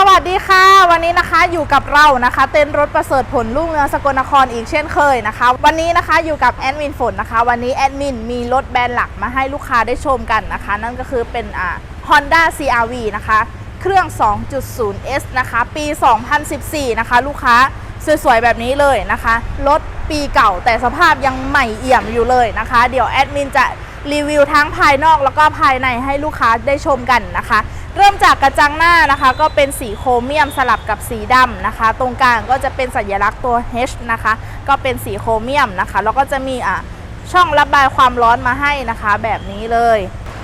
สวัสดีค่ะ วันนี้นะคะอยู่กับเรานะคะ เต้นรถประเสริฐผลลุ่งเรืองสกลนครอีกเช่นเคยนะคะ วันนี้นะคะอยู่กับแอดมินฝนนะคะ วันนี้แอดมินมีรถแบรนด์หลักมาให้ลูกค้าได้ชมกันนะคะ นั่นก็คือเป็นอ่า Honda CRV นะคะ เครื่อง 2.0S นะคะ ปี 2014 นะคะ ลูกค้าสวยๆแบบนี้เลยนะคะรถปีเก่าแต่สภาพยังใหม่เอี่ยมอยู่เลยนะคะ เดี๋ยวแอดมินจะรีวิวทั้งภายนอกแล้วก็ภายในให้ลูกค้าได้ชมกันนะคะ เริ่มจากกระจังหน้านะคะ ก็เป็นสีโครเมียมสลับกับสีดำนะคะ ตรงกลางก็จะเป็นสัญลักษณ์ตัว H นะคะ ก็เป็นสีโครเมียมนะคะ แล้วก็จะมีอะช่องระบายความร้อนมาให้นะคะ แบบนี้เลย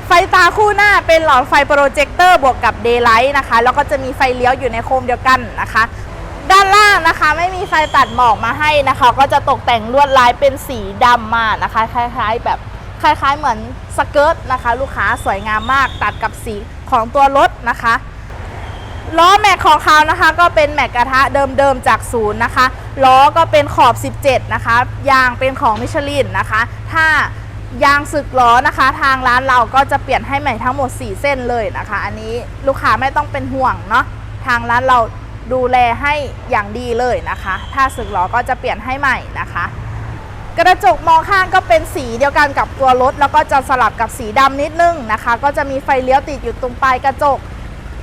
ไฟตาคู่หน้าเป็นหลอดไฟโปรเจคเตอร์บวกกับเดย์ไลท์นะคะ แล้วก็จะมีไฟเลี้ยวอยู่ในโคมเดียวกันนะคะ ด้านล่างนะคะไม่มีไฟตัดหมอกมาให้นะคะ ก็จะตกแต่งลวดลายเป็นสีดำมานะคะ คล้ายๆแบบคล้ายๆเหมือนสเกิร์ตนะคะ ลูกค้าสวยงามมากตัดกับสี ของตัวรถนะคะล้อแม็กของเขานะคะ ก็เป็นแม็กกระทะเดิมๆจากศูนย์นะคะล้อก็เป็นขอบ 17 นะคะ ยางเป็นของมิชลินนะคะ ถ้ายางสึกล้อนะคะ ทางร้านเราก็จะเปลี่ยนให้ใหม่ทั้งหมด 4 เส้นเลยนะคะ อันนี้ลูกค้าไม่ต้องเป็นห่วงเนาะทางร้านเราดูแลให้อย่างดีเลยนะคะ ถ้าสึกล้อก็จะเปลี่ยนให้ใหม่นะคะ กระจกมองข้างก็เป็นสีเดียวกันกับตัวรถ แล้วก็จะสลับกับสีดำนิดนึงนะคะ ก็จะมีไฟเลี้ยวติดอยู่ตรงปลายกระจก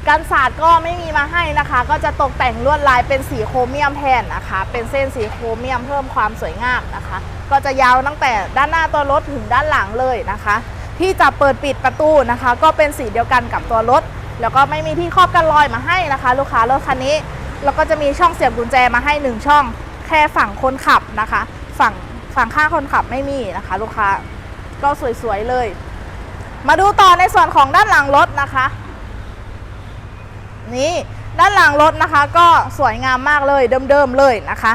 กันศาสตร์ก็ไม่มีมาให้นะคะ ก็จะตกแต่งลวดลายเป็นสีโครเมียมแทนนะคะ เป็นเส้นสีโครเมียมเพิ่มความสวยงามนะคะ ก็จะยาวตั้งแต่ด้านหน้าตัวรถถึงด้านหลังเลยนะคะ ที่จะเปิดปิดประตูนะคะ ก็เป็นสีเดียวกันกับตัวรถ แล้วก็ไม่มีที่ครอบกันรอยมาให้นะคะ ลูกค้ารถคันนี้แล้วก็จะมีช่องเสียบกุญแจมาให้หนึ่งช่อง แค่ฝั่งคนขับนะคะ ฝั่ง ฝั่งข้างคนขับไม่มีนะคะ ลูกค้าก็สวยๆเลย มาดูต่อในส่วนของด้านหลังรถนะคะ นี่ด้านหลังรถนะคะ ก็สวยงามมากเลยเดิมๆเลยนะคะ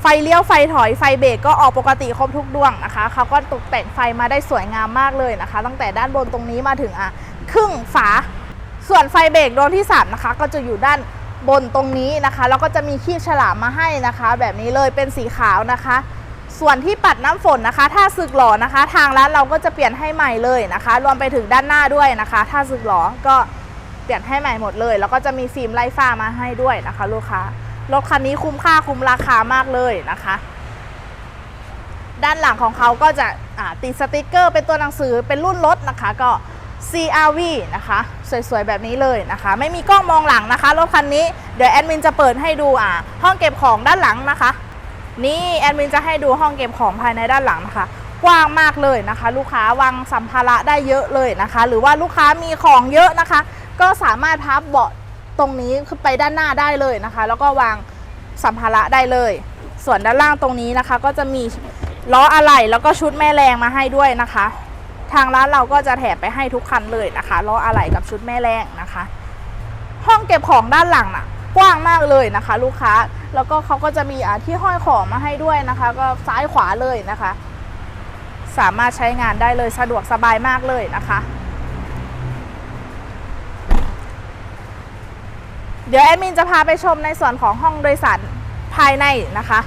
ไฟเลี้ยวไฟถอยไฟเบรกก็ออกปกติครบทุกดวงนะคะเขาก็ตกแต่งไฟมาได้สวยงามมากเลยนะคะ ตั้งแต่ด้านบนตรงนี้มาถึงอะครึ่งฝา ส่วนไฟเบรกดวงที่3นะคะ ก็จะอยู่ด้านบนตรงนี้นะคะแล้วก็จะมีขีบฉลามมาให้นะคะ แบบนี้เลยเป็นสีขาวนะคะ ส่วนที่ปัดน้ำฝนนะคะ ถ้าสึกหลอนะคะ ทางร้านเราก็จะเปลี่ยนให้ใหม่เลยนะคะ รวมไปถึงด้านหน้าด้วยนะคะ ถ้าสึกหลอก็เปลี่ยนให้ใหม่หมดเลย แล้วก็จะมีฟิล์มไล่ฟ้ามาให้ด้วยนะคะ ลูกค้ารถคันนี้คุ้มค่าคุ้มราคามากเลยนะคะ ด้านหลังของเขาก็จะติดสติกเกอร์ เป็นตัวหนังสือเป็นรุ่นรถนะคะก็ CRV นะคะ สวยๆ แบบนี้เลยนะคะ ไม่มีกล้องมองหลังนะคะรถคันนี้เดี๋ยวแอดมินจะเปิดให้ดูอ่าห้องเก็บของด้านหลังนะคะ นี่แอดมินจะให้ดูห้องเก็บของภายในด้านหลังนะคะ กว้างมากเลยนะคะ ลูกค้าวางสัมภาระได้เยอะเลยนะคะ หรือว่าลูกค้ามีของเยอะนะคะ ก็สามารถพับเบาะตรงนี้ขึ้นไปด้านหน้าได้เลยนะคะ แล้วก็วางสัมภาระได้เลย ส่วนด้านล่างตรงนี้นะคะ ก็จะมีล้ออะไหล่แล้วก็ชุดแม่แรงมาให้ด้วยนะคะ ทางร้านเราก็จะแถมไปให้ทุกคันเลยนะคะล้ออะไหล่กับชุดแม่แรงนะคะ ห้องเก็บของด้านหลังน่ะ กว้างมากเลยนะคะ ลูกค้าแล้วก็เขาก็จะมีอ่าที่ห้อยของมาให้ด้วยนะคะ ก็ซ้ายขวาเลยนะคะ สามารถใช้งานได้เลยสะดวกสบายมากเลยนะคะเดี๋ยวแอดมินจะพาไปชมในส่วนของห้องโดยสารภายในนะคะ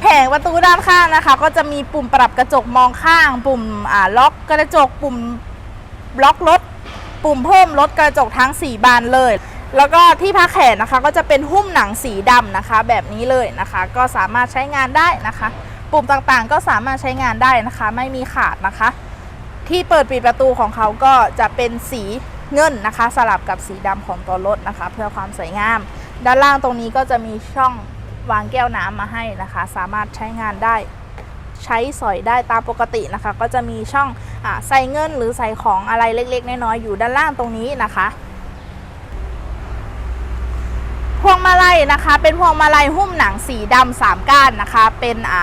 แผงประตูด้านข้างนะคะ ก็จะมีปุ่มปรับกระจกมองข้าง ปุ่มอ่าล็อกกระจก ปุ่มล็อกรถ ปุ่มเพิ่มลดกระจกทั้ง 4 บานเลย แล้วก็ที่พักแขนนะคะก็จะเป็นหุ้มหนังสีดำนะคะ แบบนี้เลยนะคะ ก็สามารถใช้งานได้นะคะ ปุ่มต่างๆก็สามารถใช้งานได้นะคะ ไม่มีขาดนะคะ ที่เปิดปิดประตูของเขาก็จะเป็นสีเงินนะคะ สลับกับสีดำของตัวรถนะคะ เพื่อความสวยงาม ด้านล่างตรงนี้ก็จะมีช่องวางแก้วน้ำมาให้นะคะ สามารถใช้งานได้ ใช้สอยได้ตามปกตินะคะ ก็จะมีช่องอใส่เงินหรือใส่ของอะไรเล็กๆน้อยๆอยู่ด้านล่างตรงนี้นะคะ พวงมาลัยนะคะ เป็นพวงมาลัยหุ้มหนังสีดำสามก้านนะคะ เป็นอ่า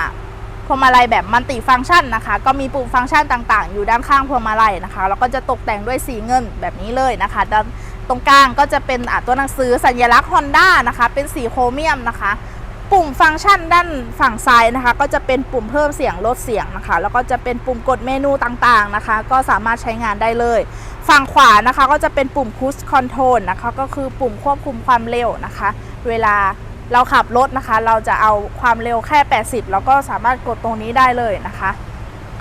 พวงมาลัยแบบมัลติฟังก์ชันนะคะ ก็มีปุ่มฟังก์ชันต่างๆ อยู่ด้านข้างพวงมาลัยนะคะ แล้วก็จะตกแต่งด้วยสีเงินแบบนี้เลยนะคะด้านตรงกลางก็จะเป็นอ่าตัวหนังสือสัญลักษณ์ Honda นะคะ เป็นสีโครเมียมนะคะ ปุ่มฟังก์ชันด้านฝั่งซ้ายนะคะ ก็จะเป็นปุ่มเพิ่มเสียงลดเสียงนะคะ แล้วก็จะเป็นปุ่มกดเมนูต่างๆนะคะ ก็สามารถใช้งานได้เลย ฝั่งขวานะคะก็จะเป็นปุ่ม Cruise Control นะคะ ก็คือปุ่มควบคุมความเร็วนะคะ เวลาเราขับรถนะคะ เราจะเอาความเร็วแค่ 80 แล้วก็สามารถกดตรงนี้ได้เลยนะคะ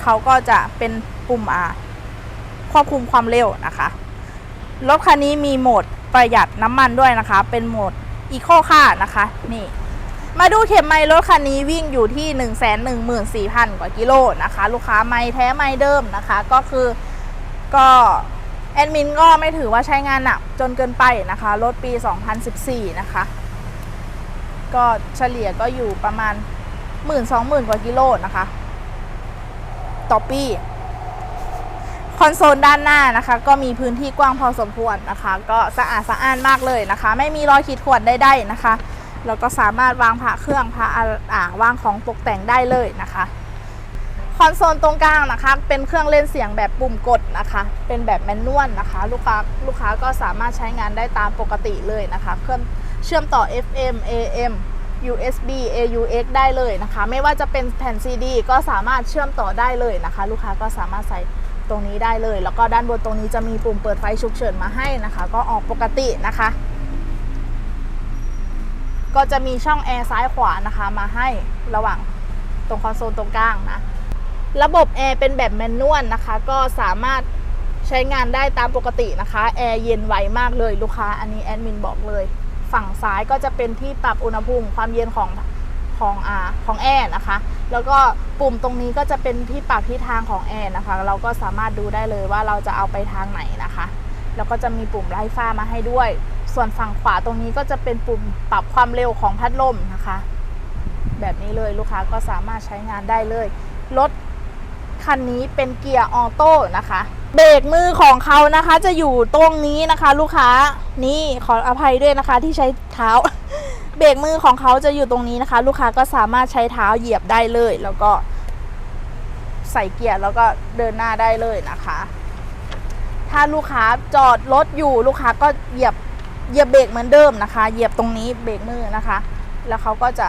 เขาก็จะเป็นปุ่มอ่าควบคุมความเร็วนะคะรถคันนี้มีโหมดประหยัดน้ำมันด้วยนะคะ เป็นโหมดอีโคค่านะคะ นี่ มาดูเข็มไมล์รถคันนี้วิ่งอยู่ที่ 1 1 4 0 0 0 กว่ากิโลนะคะ ลูกค้าไมล์แท้ไมล์เดิมนะคะ ก็คือก็แอดมินก็ไม่ถือว่าใช้งานหนักจนเกินไปนะคะ รถปี 2014 นะคะ ก็เฉลี่ยก็อยู่ประมาณ 1 2 0 0 0 0 กว่ากิโลนะคะ ต่อปีคอนโซลด้านหน้านะคะ ก็มีพื้นที่กว้างพอสมควรนะคะ ก็สะอาดสะอ้านมากเลยนะคะ ไม่มีรอยขีดข่วนใดๆนะคะ แล้วก็สามารถวางพระเครื่องพระอ่าอ่าวางของตกแต่งได้เลยนะคะคอนโซลตรงกลางนะคะ เป็นเครื่องเล่นเสียงแบบปุ่มกดนะคะ เป็นแบบแมนนวลนะคะ ลูกค้าลูกค้าก็สามารถใช้งานได้ตามปกติเลยนะคะเครื่องเชื่อมต่อ FM AM USB AUX ได้เลยนะคะ ไม่ว่าจะเป็นแผ่น CD ก็สามารถเชื่อมต่อได้เลยนะคะ ลูกค้าก็สามารถใส่ตรงนี้ได้เลย แล้วก็ด้านบนตรงนี้จะมีปุ่มเปิดไฟฉุกเฉินมาให้นะคะ ก็ออกปกตินะคะ ก็จะมีช่องแอร์ซ้ายขวานะคะ มาให้ระหว่างตรงคอนโซลตรงกลางนะ ระบบแอร์เป็นแบบแมนนวลนะคะ ก็สามารถใช้งานได้ตามปกตินะคะ แอร์เย็นไวมากเลยลูกค้า อันนี้แอดมินบอกเลย ฝั่งซ้ายก็จะเป็นที่ปรับอุณหภูมิความเย็นของของอาของแอร์นะคะ แล้วก็ปุ่มตรงนี้ก็จะเป็นที่ปรับทิศทางของแอร์นะคะ เราก็สามารถดูได้เลยว่าเราจะเอาไปทางไหนนะคะ แล้วก็จะมีปุ่มไล่ฟ้ามาให้ด้วย ส่วนฝั่งขวาตรงนี้ก็จะเป็นปุ่มปรับความเร็วของพัดลมนะคะ แบบนี้เลยลูกค้าก็สามารถใช้งานได้เลย รถคันนี้เป็นเกียร์ออโต้นะคะ เบรกมือของเขานะคะจะอยู่ตรงนี้นะคะ ลูกค้านี่ขออภัยด้วยนะคะที่ใช้เท้า เบรกมือของเขาจะอยู่ตรงนี้นะคะ ลูกค้าก็สามารถใช้เท้าเหยียบได้เลย แล้วก็ ใส่เกียร์แล้วก็เดินหน้าได้เลยนะคะ ถ้าลูกค้าจอดรถอยู่ลูกค้าก็เหยียบ เหยียบเบรกเหมือนเดิมนะคะ เหยียบตรงนี้เบรกมือนะคะ แล้วเขาก็จะ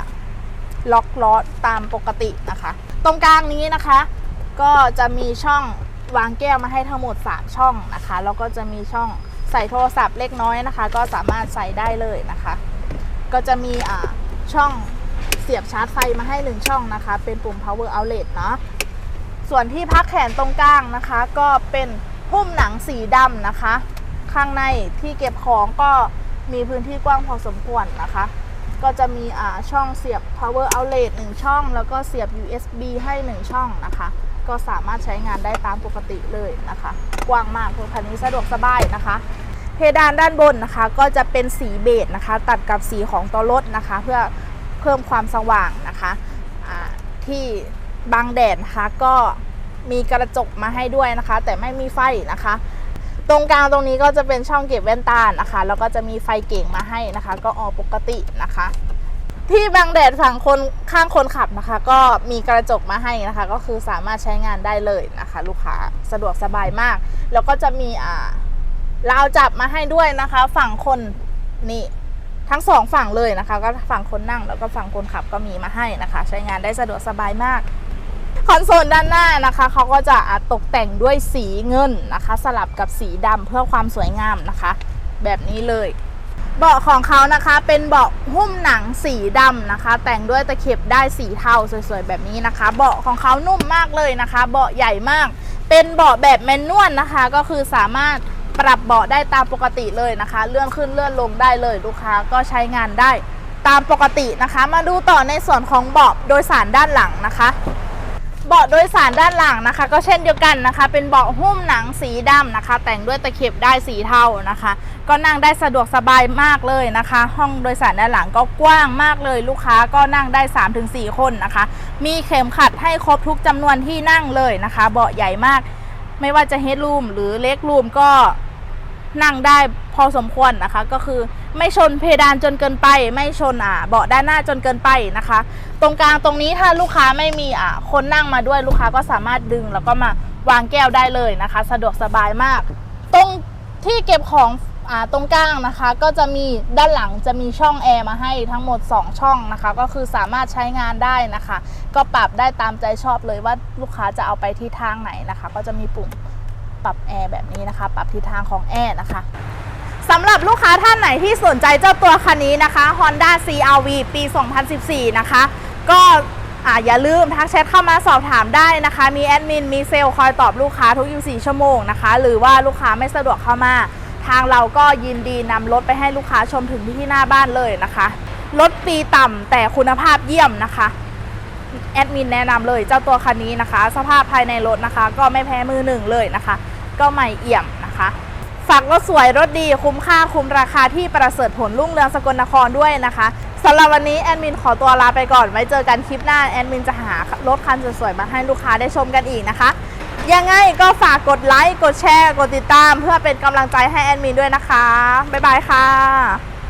ล็อกล้อตามปกตินะคะ ตรงกลางนี้นะคะ ก็จะมีช่องวางแก้วมาให้ทั้งหมด 3 ช่องนะคะ แล้วก็จะมีช่องใส่โทรศัพท์เล็กน้อยนะคะ ก็สามารถใส่ได้เลยนะคะ ก็จะมีอ่าช่องเสียบชาร์จไฟมาให้ 1 ช่องนะคะ เป็นปุ่ม power outlet เนาะส่วนที่พักแขนตรงกลางนะคะ ก็เป็นหุ้มหนังสีดำนะคะ ข้างในที่เก็บของก็มีพื้นที่กว้างพอสมควรนะคะ ก็จะมีอ่าช่องเสียบ power outlet 1 ช่อง แล้วก็เสียบ USB ให้ 1 ช่องนะคะ ก็สามารถใช้งานได้ตามปกติเลยนะคะ กว้างมากรถคันนี้สะดวกสบายนะคะเพดานด้านบนนะคะ ก็จะเป็นสีเบจนะคะ ตัดกับสีของตัวรถนะคะ เพื่อเพิ่มความสว่างนะคะอ่าที่บังแดดนะคะก็มีกระจกมาให้ด้วยนะคะ แต่ไม่มีไฟนะคะ ตรงกลางตรงนี้ก็จะเป็นช่องเก็บแว่นตานะคะ แล้วก็จะมีไฟเก่งมาให้นะคะ ก็ออกปกตินะคะ ที่บังแดดฝั่งคนข้างคนขับนะคะ ก็มีกระจกมาให้นะคะ ก็คือสามารถใช้งานได้เลยนะคะ ลูกค้าสะดวกสบายมาก แล้วก็จะมีอ่าราวจับมาให้ด้วยนะคะ ฝั่งคนนี่ทั้งสองฝั่งเลยนะคะ ก็ฝั่งคนนั่งแล้วก็ฝั่งคนขับก็มีมาให้นะคะ ใช้งานได้สะดวกสบายมาก คอนโซลด้านหน้านะคะเขาก็จะตกแต่งด้วยสีเงินนะคะ สลับกับสีดำเพื่อความสวยงามนะคะ แบบนี้เลยเบาะของเขานะคะเป็นเบาะหุ้มหนังสีดำนะคะ แต่งด้วยตะเข็บได้สีเทาสวยๆแบบนี้นะคะ เบาะของเขานุ่มมากเลยนะคะ เบาะใหญ่มาก เป็นเบาะแบบแมนนวลนะคะ ก็คือสามารถปรับเบาะได้ตามปกติเลยนะคะ เลื่อนขึ้นเลื่อนลงได้เลยลูกค้าก็ใช้งานได้ตามปกตินะคะ มาดูต่อในส่วนของเบาะโดยสารด้านหลังนะคะ บาะโดยสารด้านหลังนะคะ ก็เช่นเดียวกันนะคะ เป็นเบาะหุ้มหนังสีดำนะคะ แต่งด้วยตะเข็บได้สีเทานะคะ ก็นั่งได้สะดวกสบายมากเลยนะคะ ห้องโดยสารด้านหลังก็กว้างมากเลย ลูกค้าก็นั่งได้ 3-4 คนนะคะ มีเข็มขัดให้ครบทุกจำนวนที่นั่งเลยนะคะ เบาะใหญ่มาก ไม่ว่าจะเฮดรูมหรือเล็กรูมก็นั่งได้พอสมควรนะคะก็คือ ไม่ชนเพดานจนเกินไป ไม่ชนอ่าเบาะด้านหน้าจนเกินไปนะคะ ตรงกลางตรงนี้ถ้าลูกค้าไม่มีอ่าคนนั่งมาด้วยลูกค้าก็สามารถดึงแล้วก็มาวางแก้วได้เลยนะคะ สะดวกสบายมาก ตรงที่เก็บของอ่าตรงกลางนะคะก็จะมีด้านหลังจะมีช่องแอร์มาให้ทั้งหมด 2 ช่องนะคะ ก็คือสามารถใช้งานได้นะคะ ก็ปรับได้ตามใจชอบเลยว่าลูกค้าจะเอาไปที่ทางไหนนะคะ ก็จะมีปุ่มปรับแอร์แบบนี้นะคะ ปรับทิศทางของแอร์นะคะ สำหรับลูกค้าท่านไหนที่สนใจเจ้าตัวคันนี้นะคะ Honda CRV ปี 2014 นะคะ ก็อ่าอย่าลืมทักแชทเข้ามาสอบถามได้นะคะ มีแอดมิน มีเซลล์คอยตอบลูกค้าทุก 24 ชั่วโมงนะคะ หรือว่าลูกค้าไม่สะดวกเข้ามา ทางเราก็ยินดีนำรถไปให้ลูกค้าชมถึงที่หน้าบ้านเลยนะคะ รถปีต่ำแต่คุณภาพเยี่ยมนะคะ แอดมินแนะนำเลยเจ้าตัวคันนี้นะคะ สภาพภายในรถนะคะ ก็ไม่แพ้มือหนึ่งเลยนะคะ ก็ใหม่เอี่ยมนะคะ ฝากรถสวยรถดีคุ้มค่าคุ้มราคาที่ประเสริฐผลรุ่งเรืองสกลนครด้วยนะคะสำหรับวันนี้แอดมินขอตัวลาไปก่อน ไว้เจอกันคลิปหน้าแอดมินจะหารถคันสวยๆมาให้ลูกค้าได้ชมกันอีกนะคะ ยังไงก็ฝากกดไลค์ กดแชร์ กดติดตาม เพื่อเป็นกำลังใจให้แอดมินด้วยนะคะ บ๊ายบายค่ะ